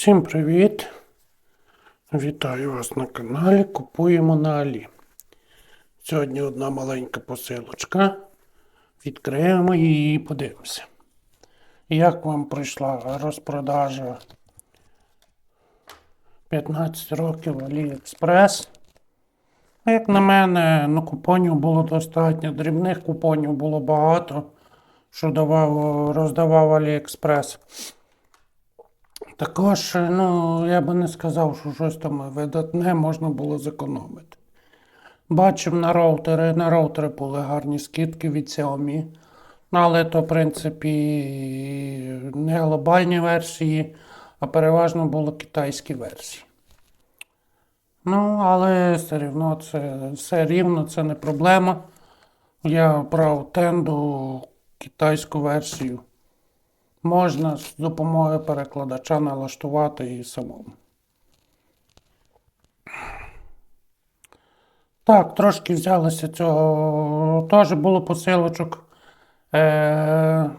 Всім привіт! Вітаю вас на каналі Купуємо на Алі. Сьогодні одна маленька посилочка. Відкриємо її і подивимося. Як вам прийшла розпродажа 15 років AliExpress? Як на мене, ну, купонів було достатньо, дрібних купонів було багато, що давав, роздавав AliExpress. Також, е, ну, я би не сказав, що щось там видатне можна було зекономити. Бачив на роутери, на роутери були гарні скидки від Xiaomi. Але то, в принципі, не глобальні версії, а переважно були китайські версії. Ну, але все рівно це все рівно, це не проблема. Я брав тенду китайську версію. Можна з допомогою перекладача налаштувати і самому. Так, трошки взялося цього. Теж було посилочок. Е-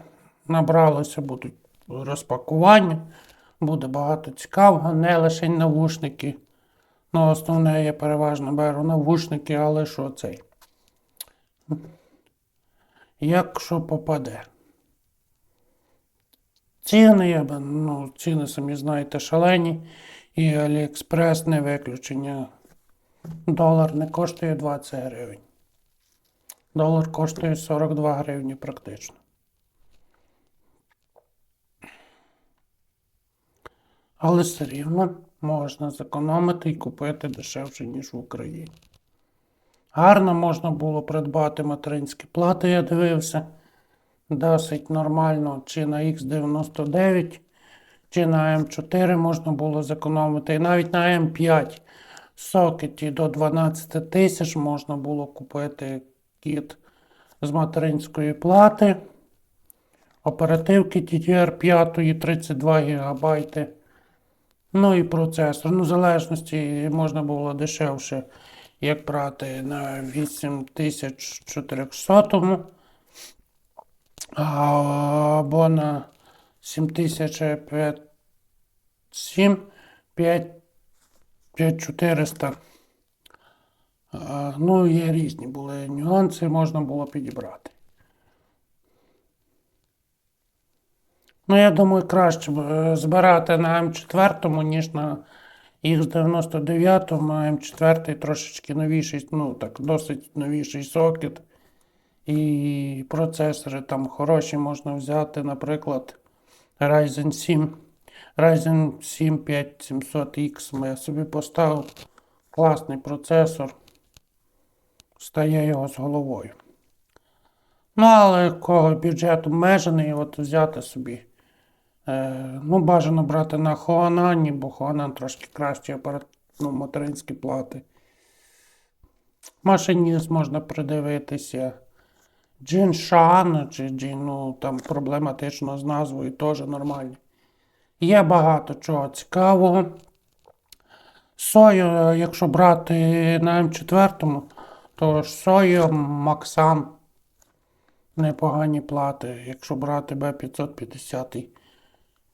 набралося будуть розпакування. Буде багато цікавого, не лише навушники. Ну, основне я переважно беру навушники, але що цей? Якщо попаде. Ціни, ну, ціни самі знаєте, шалені. І AliExpress не виключення. Долар не коштує 20 гривень. Долар коштує 42 гривні практично. Але все рівно можна зекономити і купити дешевше, ніж в Україні. Гарно можна було придбати материнські плати, я дивився. Досить нормально, чи на X99, чи на М4 можна було зекономити. І навіть на М5 сокеті до 12 тисяч можна було купити кіт з материнської плати. Оперативки DDR5 32 ГБ. Ну і процесор. Ну, в залежності можна було дешевше, як брати на 8400 або на 7005 7 5 5400. Ну, є різні були нюанси, можна було підібрати. Ну, я думаю, краще е, збирати на М4, ніж на X99, а М4 трошечки новіший, ну так, досить новіший сокет. І процесори там хороші можна взяти, наприклад, Ryzen 7. Ryzen 7 5700X я собі поставив класний процесор. Стає його з головою. Ну, але кого бюджет обмежений, от взяти собі. Е, ну, бажано брати на Хуанані, бо Хуанан трошки краще ну, материнські плати. Машиніст можна придивитися. Джин Шан чи Джин, ну там проблематично з назвою теж нормальні. Є багато чого цікавого. Сою, якщо брати на М4, то сою Максан непогані плати. Якщо брати Б550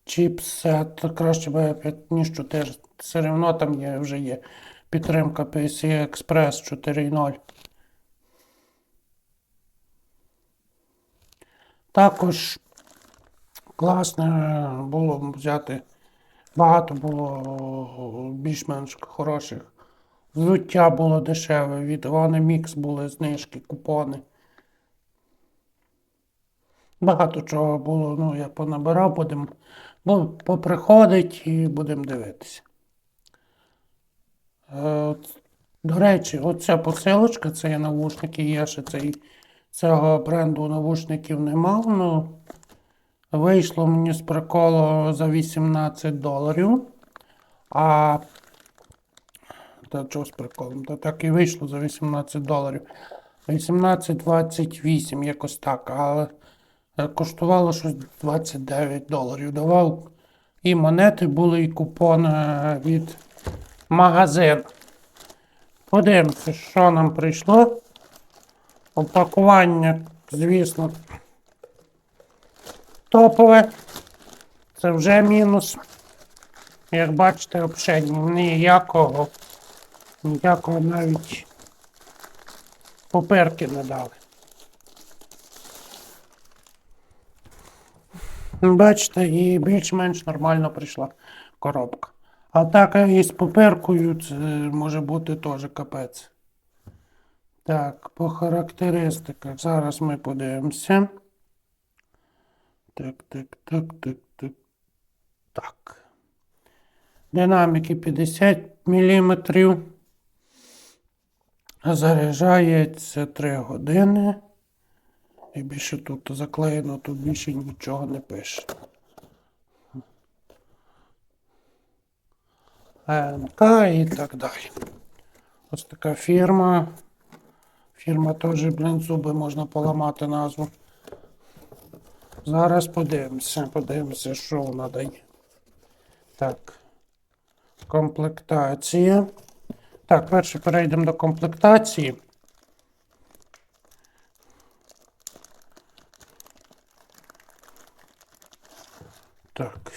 чіпсет, краще Б5, ніж 4. Все одно там є, вже є підтримка PCI Express 4.0. Також класно було взяти, багато було більш-менш хороших. Взуття було дешеве, від Мікс були знижки, купони. Багато чого було, ну, я понабирав, будемо поприходить і будемо дивитися. Е, До речі, оця посилочка, це є навушники, я ще цей Цього бренду навушників не мав, ну вийшло мені з приколу за 18 доларів. А та чого з приколом? Та так і вийшло за 18 доларів. 18-28, якось так, але коштувало щось 29 доларів. Давав і монети були, і купон е, від магазину. Подивимося, що нам прийшло. Опакування, звісно, топове. Це вже мінус. Як бачите, взагалі ніякого, ніякого навіть поперки не дали. Бачите, і більш-менш нормально прийшла коробка. А так із поперкою це може бути теж капець. Так, по характеристиках. Зараз ми подивимося. Так, так, так, так, так. Так. Динаміки 50 мм. Заряджається 3 години. І більше тут заклеєно, тут більше нічого не пише. НК і так далі. Ось така фірма. Фірма теж, блін, зуби можна поламати назву. Зараз подивимося, подивимося, що вона дає. Так. Комплектація. Так, перше перейдемо до комплектації. Так.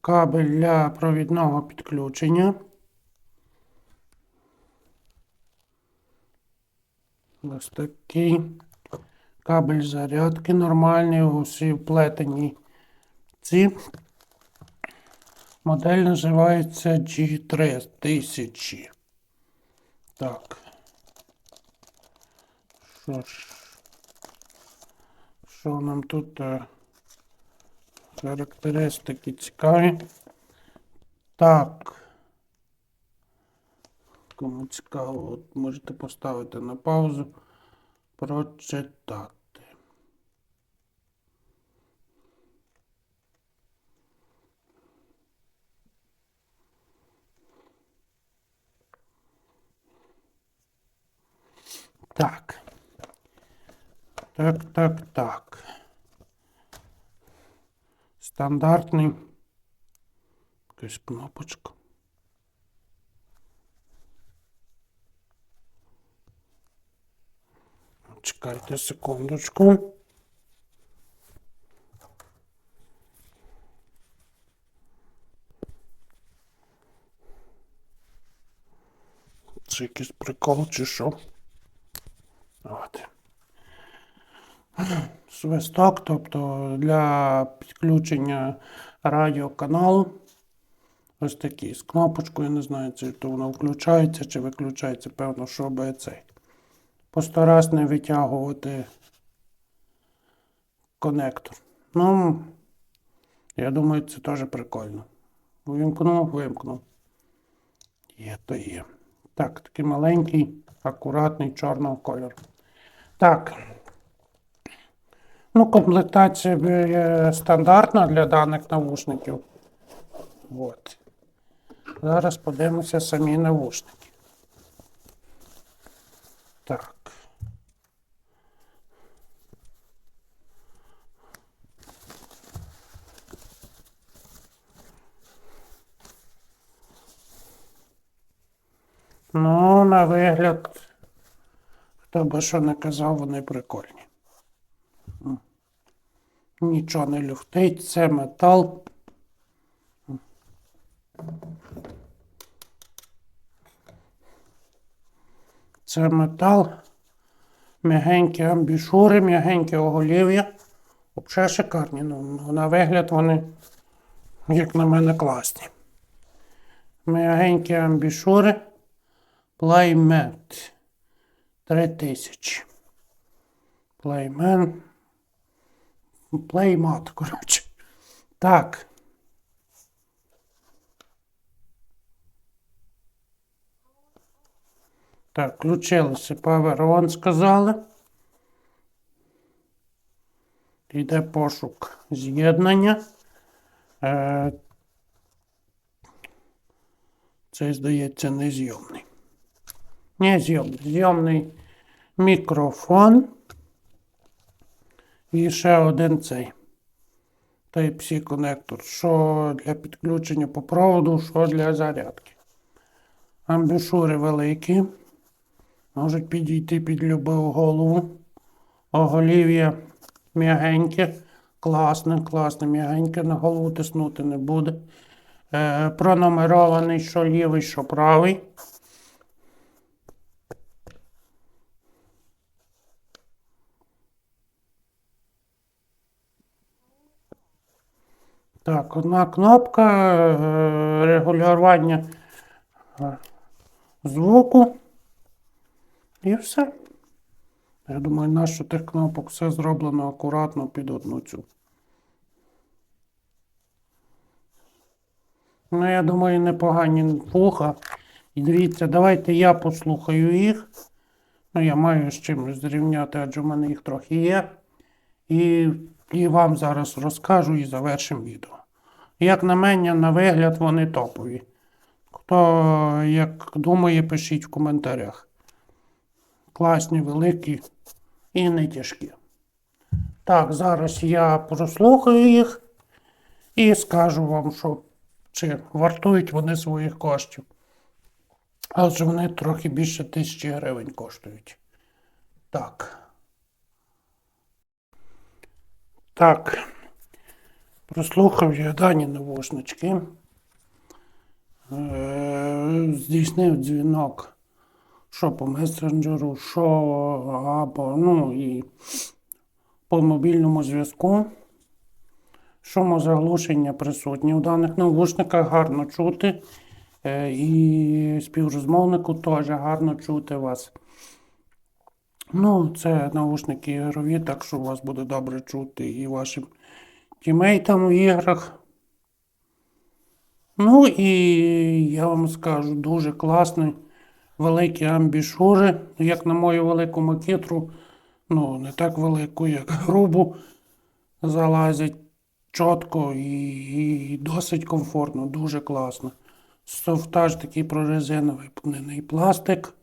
Кабель для провідного підключення. Ось такий. Кабель зарядки нормальний, усі вплетені. Ці. Модель називається G3000. Так. Що ж? Що нам тут? е, Характеристики цікаві. Так. Кому цікаво, от можете поставити на паузу, прочитати. Так. Так, так, так. Стандартний. Якась кнопочка. Чекайте секундочку. Це якийсь прикол чи що? От. Свисток, тобто для підключення радіоканалу. Ось такий з кнопочкою, не знаю, чи то воно включається чи виключається, певно, що би цей. По сто раз не витягувати конектор. Ну, я думаю, це теж прикольно. Вимкнув, вимкнув. Є, то є. Так, такий маленький, акуратний, чорного кольору. Так. Ну, комплектація е, стандартна для даних навушників. От. Зараз подивимося самі навушники. Так. Ну, на вигляд, хто би що не казав, вони прикольні. Нічого не люфтить, це метал. Це метал, м'ягенькі амбішури, м'ягеньке оголів'я. Взагалі шикарні. Ну, на вигляд вони, як на мене, класні. М'ягенькі амбішури. Playmat 3000. Playman. Playmat, коротше. Так. Так, включилося Power On, сказали. Йде пошук з'єднання. Е, Цей, здається, не зйомний. Не зйомний. Зйомний мікрофон. І ще один цей. Type-C конектор. Що для підключення по проводу, що для зарядки. Амбушури великі. Можуть підійти під любу голову. Оголів'я м'ягеньке. Класне, класне, м'ягеньке, на голову тиснути не буде. е, пронумерований, що лівий, що правий. Так, одна кнопка е, регулювання е, звуку. І все. Я думаю, нащо тих кнопок все зроблено акуратно під одну цю. Ну, я думаю, непогані вуха. І дивіться, давайте я послухаю їх. Ну, я маю з чим зрівняти, адже в мене їх трохи є. І, і вам зараз розкажу і завершимо відео. Як на мене, на вигляд вони топові. Хто як думає, пишіть в коментарях. Класні, великі і не тяжкі. Так, зараз я прослухаю їх і скажу вам, що чи вартують вони своїх коштів. Адже вони трохи більше тисячі гривень коштують. Так. Так. Прослухав я дані навушнички. Е, Здійснив дзвінок, що по месенджеру, що або, ну і по мобільному зв'язку. Шумозаглушення присутні. У даних навушниках гарно чути. е, І співрозмовнику теж гарно чути вас. Ну, це наушники ігрові, так що вас буде добре чути і вашим тімейтам в іграх. Ну і я вам скажу, дуже класний, великі амбішури, як на мою велику макітру, ну, не так велику, як грубу, залазять чітко і, і досить комфортно, дуже класно. Софтаж такий прорезиновий пластик,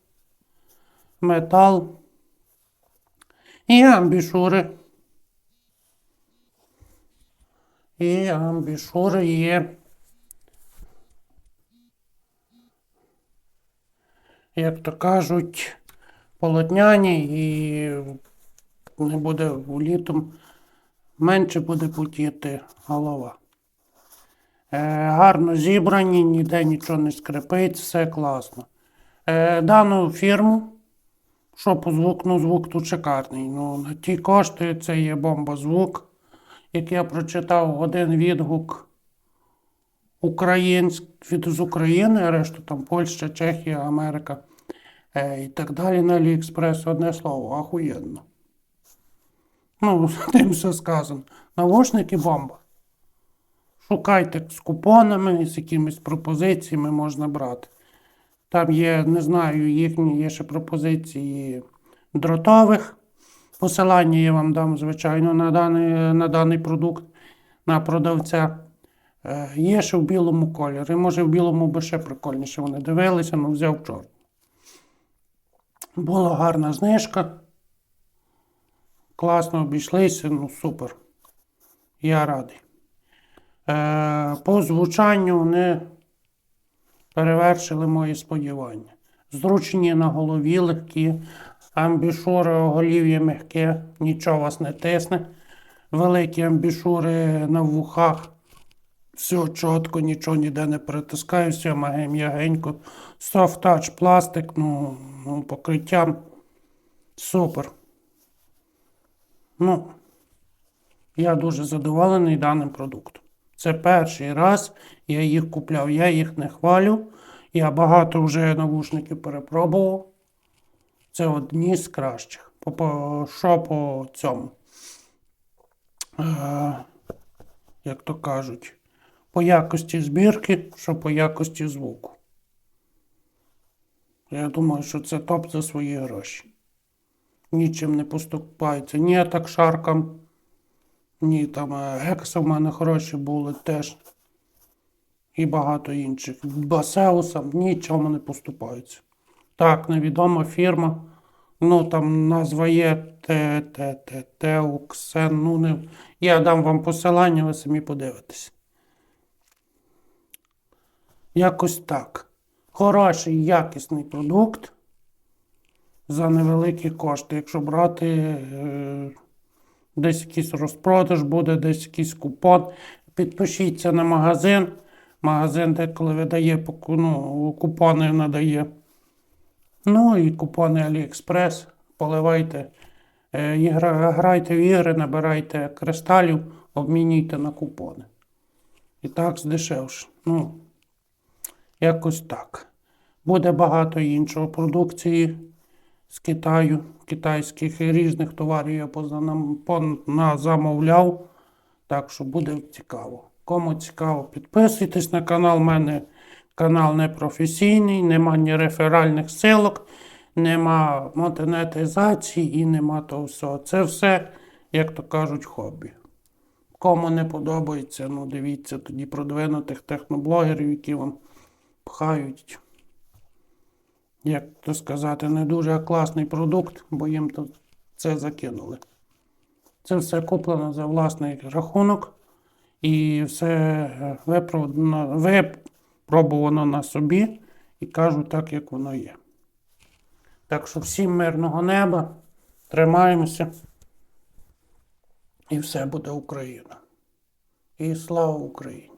метал і амбішури. І амбішури є. Як то кажуть, полотняні і не буде літом менше буде потіти голова. Е, гарно зібрані, ніде нічого не скрипить, все класно. Е, дану фірму, що по звуку, ну звук тут шикарний. Ну, на ті кошти це є бомба звук. Як я прочитав один відгук українськ, від з України, а решту там Польща, Чехія, Америка е, і так далі на Аліекспрес одне слово, ахуєнно. Ну, тим все сказано. Навушники бомба. Шукайте з купонами, з якимись пропозиціями можна брати. Там є, не знаю, їхні є ще пропозиції дротових. Посилання я вам дам, звичайно, на даний, на даний продукт, на продавця. Е, Є ще в білому кольорі. Може, в білому би ще прикольніше вони дивилися, але взяв чорний. Була гарна знижка. Класно обійшлися, ну супер. Я радий. Е, по звучанню вони перевершили мої сподівання. Зручні на голові легкі, амбішури оголів'я м'яке, нічого вас не тисне. Великі амбішури на вухах. Все чітко, нічого ніде не притискаю, все м'ягенько. Touch пластик, ну, ну покриттям супер. Ну, я дуже задоволений даним продуктом. Це перший раз я їх купляв, я їх не хвалю. Я багато вже навушників перепробував. Це одні з кращих. По, що по цьому? Е, як то кажуть, по якості збірки, що по якості звуку. Я думаю, що це топ за свої гроші. Нічим не поступається. Ні так шаркам, ні там е, гекса в мене хороші були теж. І багато інших. Басеусам нічому не поступаються. Так, невідома фірма. Ну там назва є Т, Т, Т, Теуксен. Ну, не... Я дам вам посилання, ви самі подивитесь. Якось так. Хороший, якісний продукт за невеликі кошти. Якщо брати е, десь якийсь розпродаж буде, десь якийсь купон, підпишіться на магазин, Магазин деколи видає ну, купони надає. Ну і купони Аліекспрес. Поливайте, е, грайте в ігри, набирайте кристалів, обмінюйте на купони. І так здешевше. Ну, якось так. Буде багато іншого продукції з Китаю, китайських і різних товарів я замовляв. Так що буде цікаво. Кому цікаво, підписуйтесь на канал. У мене канал не професійний, нема ні реферальних силок, нема монетизації і нема того всього. Це все, як то кажуть, хобі. Кому не подобається, ну дивіться тоді продвинутих техноблогерів, які вам пхають. Як то сказати, не дуже класний продукт, бо їм то це закинули. Це все куплено за власний рахунок і все е, випробовано на собі і кажу так, як воно є. Так що всім мирного неба, тримаємося. І все буде Україна. І слава Україні!